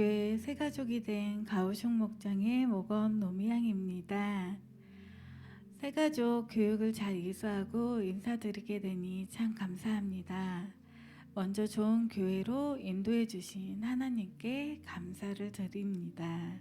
동안교회 새 가족이 된 가오슝 목장의 목원 노미양입니다. 새 가족 교육을 잘 이수하고 인사드리게 되니 참 감사합니다. 먼저 좋은 교회로 인도해 주신 하나님께 감사를 드립니다.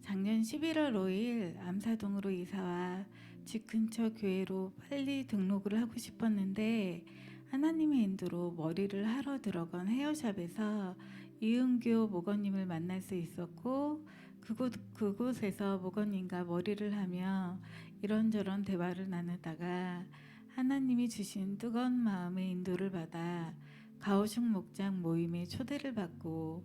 작년 11월 5일 암사동으로 이사와 집 근처 교회로 빨리 등록을 하고 싶었는데 하나님의 인도로 머리를 하러 들어간 헤어샵에서 이은교 목원님을 만날 수 있었고 그곳 그곳에서 목원님과 머리를 하며 이런저런 대화를 나누다가 하나님이 주신 뜨거운 마음의 인도를 받아 가오슝 목장 모임에 초대를 받고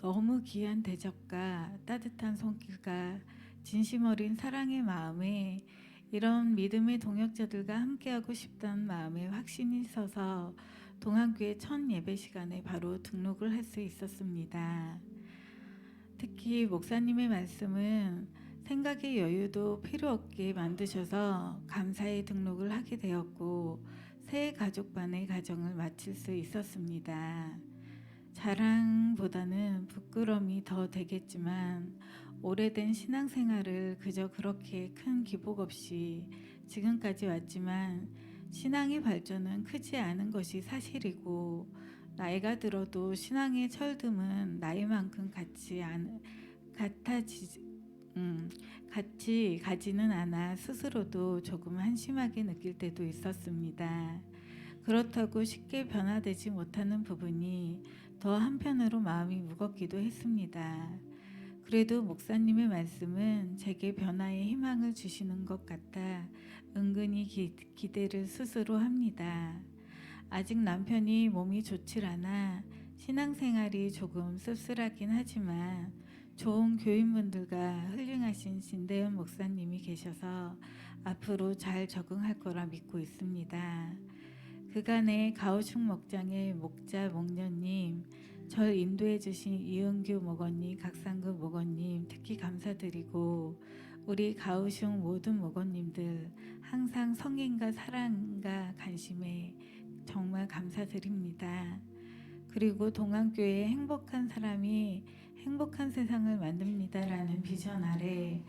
너무 귀한 대접과 따뜻한 손길과 진심 어린 사랑의 마음에 이런 믿음의 동역자들과 함께하고 싶다는 마음에 확신이 있어서 동안교회 첫 예배 시간에 바로 등록을 할 수 있었습니다. 특히 목사님의 말씀은 생각의 여유도 필요 없게 만드셔서 감사의 등록을 하게 되었고 새 가족반의 가정을 마칠 수 있었습니다. 자랑보다는 부끄러움이 더 되겠지만 오래된 신앙생활을 그저 그렇게 큰 기복 없이 지금까지 왔지만 신앙의 발전은 크지 않은 것이 사실이고 나이가 들어도 신앙의 철듦은 나이만큼 같지 않 같아지 음, 같이 가지는 않아 스스로도 조금 한심하게 느낄 때도 있었습니다. 그렇다고 쉽게 변화되지 못하는 부분이 더 한편으로 마음이 무겁기도 했습니다. 그래도 목사님의 말씀은 제게 변화의 희망을 주시는 것 같아 은근히 기, 기대를 스스로 합니다. 아직 남편이 몸이 좋질 않아 신앙생활이 조금 씁쓸하긴 하지만 좋은 교인분들과 훌륭하신 신대현 목사님이 계셔서 앞으로 잘 적응할 거라 믿고 있습니다. 그간의 가오슝 목장의 목자 목녀님, 절 인도해 주신 이은규 목원님, 각상그 목원님 특히 감사드리고 우리 가오슝 모든 목원님들 항상 성인과 사랑과 관심에 정말 감사드립니다. 그리고 동안교회의 행복한 사람이 행복한 세상을 만듭니다라는 비전 아래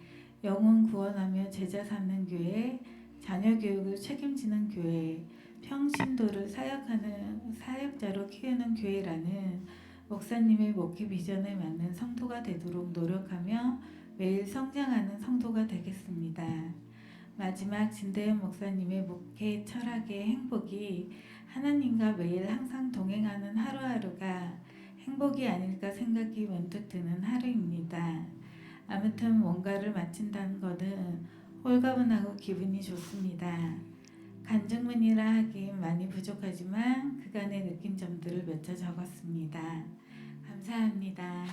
영혼 구원하며 제자 삼는 교회, 자녀 교육을 책임지는 교회, 평신도를 사역하는 사역자로 키우는 교회라는 목사님의 목회 비전에 맞는 성도가 되도록 노력하며 매일 성장하는 성도가 되겠습니다. 마지막 진대현 목사님의 목회 철학의 행복이 하나님과 매일 항상 동행하는 하루하루가 행복이 아닐까 생각이 문득 드는 하루입니다. 아무튼 뭔가를 마친다는 것은 홀가분하고 기분이 좋습니다. 간증문이라 하긴 많이 부족하지만 그간에 느낀 점들을 맺혀 적었습니다. 감사합니다.